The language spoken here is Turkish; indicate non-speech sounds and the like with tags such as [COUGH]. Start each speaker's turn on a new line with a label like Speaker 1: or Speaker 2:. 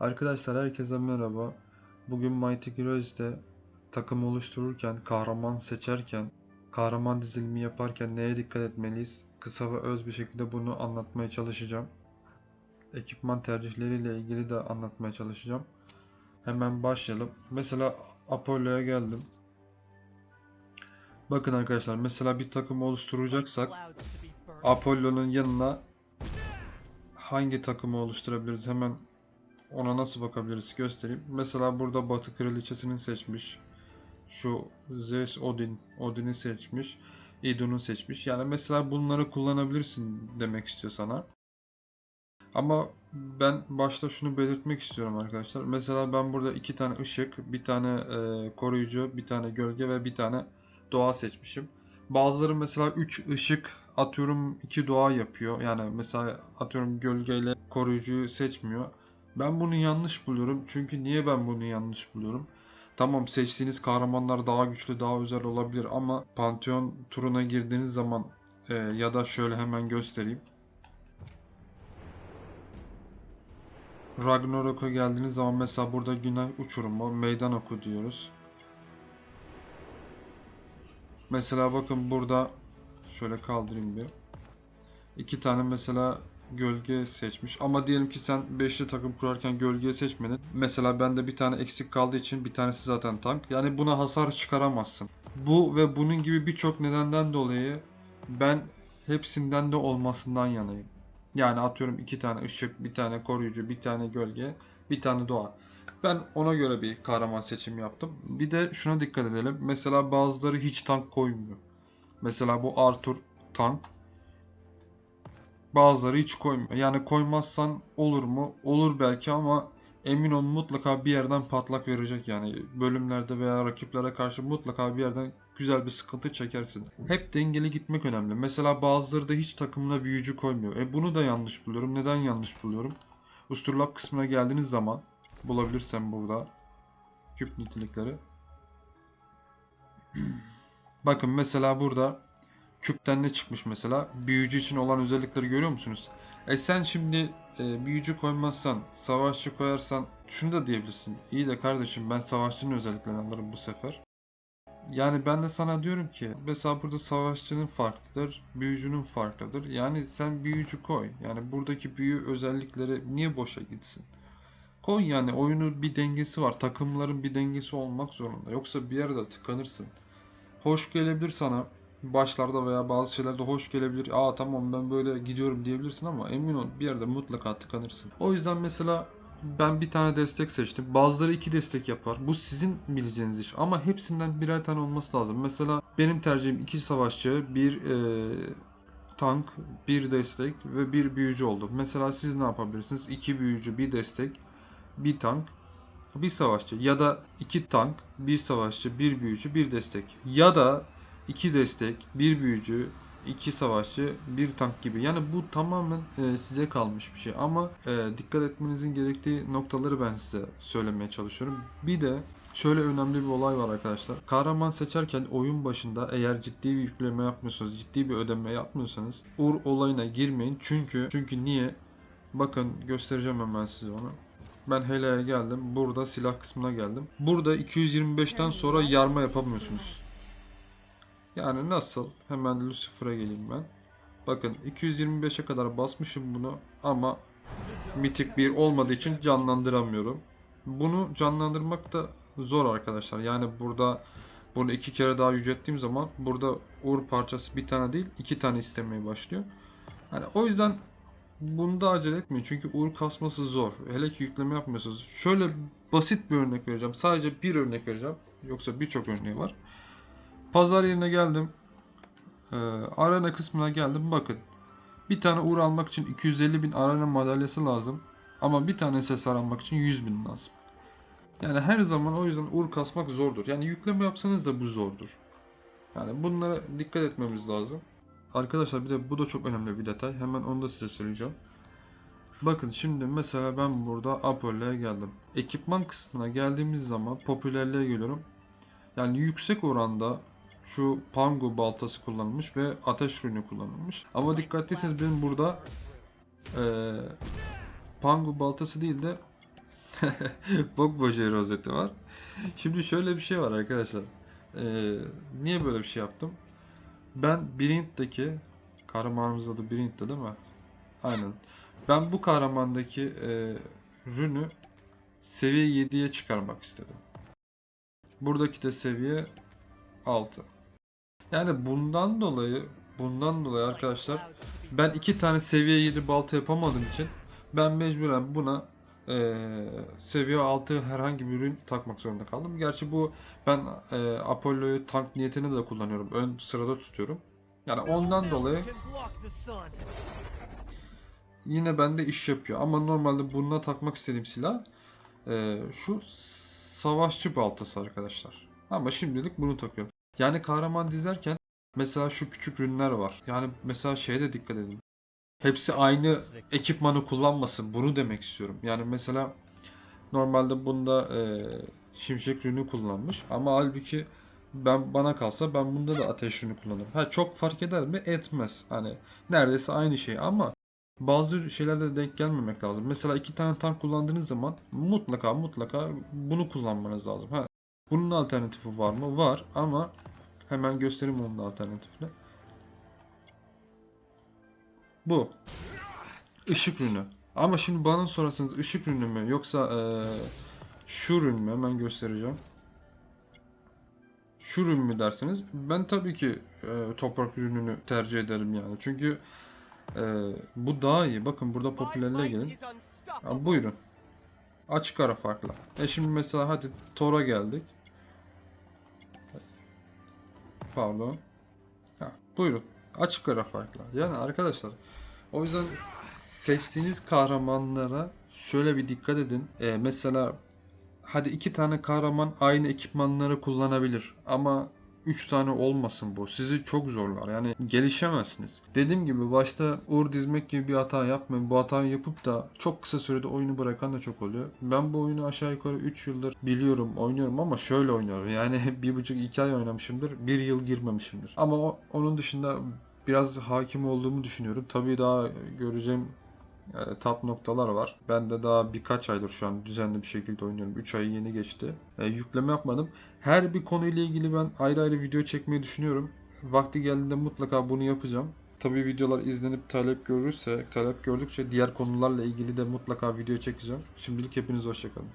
Speaker 1: Arkadaşlar herkese merhaba. Bugün Mighty Heroes'de takım oluştururken, kahraman seçerken, kahraman dizilimi yaparken neye dikkat etmeliyiz? Kısa ve öz bir şekilde bunu anlatmaya çalışacağım. Ekipman tercihleriyle ilgili de anlatmaya çalışacağım. Hemen başlayalım. Mesela Apollo'ya geldim. Bakın arkadaşlar mesela bir takım oluşturacaksak Apollo'nun yanına hangi takımı oluşturabiliriz hemen ona nasıl bakabiliriz göstereyim. Mesela burada Batı Kraliçesini seçmiş. Şu Zeus Odin, Odin'i seçmiş. Idun'u seçmiş. Yani mesela bunları kullanabilirsin demek istiyor sana. Ama ben başta şunu belirtmek istiyorum arkadaşlar. Mesela ben burada iki tane ışık, bir tane e, koruyucu, bir tane gölge ve bir tane doğa seçmişim. Bazıları mesela 3 ışık atıyorum 2 doğa yapıyor. Yani mesela atıyorum gölgeyle koruyucuyu seçmiyor. Ben bunu yanlış buluyorum. Çünkü niye ben bunu yanlış buluyorum? Tamam seçtiğiniz kahramanlar daha güçlü, daha özel olabilir ama Pantheon turuna girdiğiniz zaman e, ya da şöyle hemen göstereyim. Ragnarok'a geldiğiniz zaman mesela burada günah uçurumu, meydan oku diyoruz. Mesela bakın burada şöyle kaldırayım bir. İki tane mesela gölge seçmiş. Ama diyelim ki sen beşli takım kurarken gölgeyi seçmedin. Mesela bende bir tane eksik kaldığı için bir tanesi zaten tank. Yani buna hasar çıkaramazsın. Bu ve bunun gibi birçok nedenden dolayı ben hepsinden de olmasından yanayım. Yani atıyorum iki tane ışık, bir tane koruyucu, bir tane gölge, bir tane doğa. Ben ona göre bir kahraman seçimi yaptım. Bir de şuna dikkat edelim. Mesela bazıları hiç tank koymuyor. Mesela bu Arthur tank. Bazıları hiç koymuyor. Yani koymazsan olur mu? Olur belki ama emin ol mutlaka bir yerden patlak verecek yani. Bölümlerde veya rakiplere karşı mutlaka bir yerden güzel bir sıkıntı çekersin. Hep dengeli gitmek önemli. Mesela bazıları da hiç takımına büyücü koymuyor. E bunu da yanlış buluyorum. Neden yanlış buluyorum? Usturlap kısmına geldiğiniz zaman bulabilirsem burada küp nitelikleri. [CLEARS THROAT] Bakın mesela burada küpten ne çıkmış mesela? Büyücü için olan özellikleri görüyor musunuz? E sen şimdi e, büyücü koymazsan, savaşçı koyarsan şunu da diyebilirsin. İyi de kardeşim ben savaşçının özelliklerini alırım bu sefer. Yani ben de sana diyorum ki mesela burada savaşçının farklıdır, büyücünün farklıdır. Yani sen büyücü koy. Yani buradaki büyü özellikleri niye boşa gitsin? Koy yani oyunun bir dengesi var. Takımların bir dengesi olmak zorunda. Yoksa bir yerde tıkanırsın. Hoş gelebilir sana. Başlarda veya bazı şeylerde hoş gelebilir. Aa tamam ben böyle gidiyorum diyebilirsin ama emin ol bir yerde mutlaka tıkanırsın. O yüzden mesela ben bir tane destek seçtim. Bazıları iki destek yapar. Bu sizin bileceğiniz iş. Ama hepsinden birer tane olması lazım. Mesela benim tercihim iki savaşçı, bir eee, tank, bir destek ve bir büyücü oldu. Mesela siz ne yapabilirsiniz? İki büyücü, bir destek, bir tank, bir savaşçı. Ya da iki tank, bir savaşçı, bir büyücü, bir destek. Ya da iki destek, bir büyücü, iki savaşçı, bir tank gibi. Yani bu tamamen e, size kalmış bir şey. Ama e, dikkat etmenizin gerektiği noktaları ben size söylemeye çalışıyorum. Bir de şöyle önemli bir olay var arkadaşlar. Kahraman seçerken oyun başında eğer ciddi bir yükleme yapmıyorsanız, ciddi bir ödeme yapmıyorsanız Ur olayına girmeyin. Çünkü çünkü niye? Bakın göstereceğim hemen size onu. Ben Hela'ya geldim. Burada silah kısmına geldim. Burada 225'ten sonra yarma yapamıyorsunuz. Yani nasıl? Hemen Lucifer'a geleyim ben. Bakın 225'e kadar basmışım bunu ama mitik bir olmadığı için canlandıramıyorum. Bunu canlandırmak da zor arkadaşlar. Yani burada bunu iki kere daha yücelttiğim zaman burada uğur parçası bir tane değil iki tane istemeye başlıyor. Yani o yüzden bunda acele etmeyin. Çünkü uğur kasması zor. Hele ki yükleme yapmıyorsunuz. Şöyle basit bir örnek vereceğim. Sadece bir örnek vereceğim. Yoksa birçok örneği var. Pazar yerine geldim. Ee, arena kısmına geldim. Bakın. Bir tane uğur almak için 250 bin arena madalyası lazım. Ama bir tane ses almak için 100 bin lazım. Yani her zaman o yüzden uğur kasmak zordur. Yani yükleme yapsanız da bu zordur. Yani bunlara dikkat etmemiz lazım. Arkadaşlar bir de bu da çok önemli bir detay. Hemen onu da size söyleyeceğim. Bakın şimdi mesela ben burada Apollo'ya geldim. Ekipman kısmına geldiğimiz zaman popülerliğe geliyorum. Yani yüksek oranda şu Pango baltası kullanılmış ve ateş ürünü kullanılmış. Ama dikkatliyseniz benim burada eee Pango baltası değil de [LAUGHS] Bok böceği rozeti var. Şimdi şöyle bir şey var arkadaşlar. Ee, niye böyle bir şey yaptım? Ben Brint'teki kahramanımız adı Brint'ti değil mi? Aynen. Ben bu kahramandaki e, rünü seviye 7'ye çıkarmak istedim. Buradaki de seviye 6. Yani bundan dolayı bundan dolayı arkadaşlar ben iki tane seviye 7 balta yapamadığım için ben mecburen buna eee, seviye 6 herhangi bir ürün takmak zorunda kaldım. Gerçi bu ben eee, Apollo'yu tank niyetine de kullanıyorum. Ön sırada tutuyorum. Yani ondan dolayı yine bende iş yapıyor. Ama normalde bununla takmak istediğim silah eee, şu savaşçı baltası arkadaşlar. Ama şimdilik bunu takıyorum. Yani kahraman dizerken mesela şu küçük ürünler var. Yani mesela şeye de dikkat edin. Hepsi aynı ekipmanı kullanmasın. Bunu demek istiyorum. Yani mesela normalde bunda eee şimşek ürünü kullanmış ama halbuki ben bana kalsa ben bunda da ateş ürünü kullanırım. Ha çok fark eder mi? Etmez. Hani neredeyse aynı şey ama bazı şeylerde denk gelmemek lazım. Mesela iki tane tank kullandığınız zaman mutlaka mutlaka bunu kullanmanız lazım. Ha bunun alternatifi var mı? Var ama hemen göstereyim onun alternatifini. Bu. Işık ürünü. Ama şimdi bana sorarsanız ışık ürünü mü yoksa eee şu ürün mü? Hemen göstereceğim. Şu ürün mü derseniz ben tabii ki eee, toprak ürününü tercih ederim yani. Çünkü eee, bu daha iyi. Bakın burada popülerliğe gelin. Ya, buyurun. Açık ara farkla. E şimdi mesela hadi Thor'a geldik. Pardon. Ha, buyurun. Açık ara farkla. Yani arkadaşlar o yüzden seçtiğiniz kahramanlara şöyle bir dikkat edin. Ee, mesela hadi iki tane kahraman aynı ekipmanları kullanabilir ama üç tane olmasın bu. Sizi çok zorlar. Yani gelişemezsiniz. Dediğim gibi başta uğur dizmek gibi bir hata yapmayın. Bu hatayı yapıp da çok kısa sürede oyunu bırakan da çok oluyor. Ben bu oyunu aşağı yukarı 3 yıldır biliyorum, oynuyorum ama şöyle oynuyorum. Yani [LAUGHS] bir buçuk iki ay oynamışımdır. Bir yıl girmemişimdir. Ama onun dışında biraz hakim olduğumu düşünüyorum. Tabii daha göreceğim e, top noktalar var. Ben de daha birkaç aydır şu an düzenli bir şekilde oynuyorum. 3 ay yeni geçti. E, yükleme yapmadım. Her bir konuyla ilgili ben ayrı ayrı video çekmeyi düşünüyorum. Vakti geldiğinde mutlaka bunu yapacağım. Tabii videolar izlenip talep görürse, talep gördükçe diğer konularla ilgili de mutlaka video çekeceğim. Şimdilik hepiniz hoşçakalın.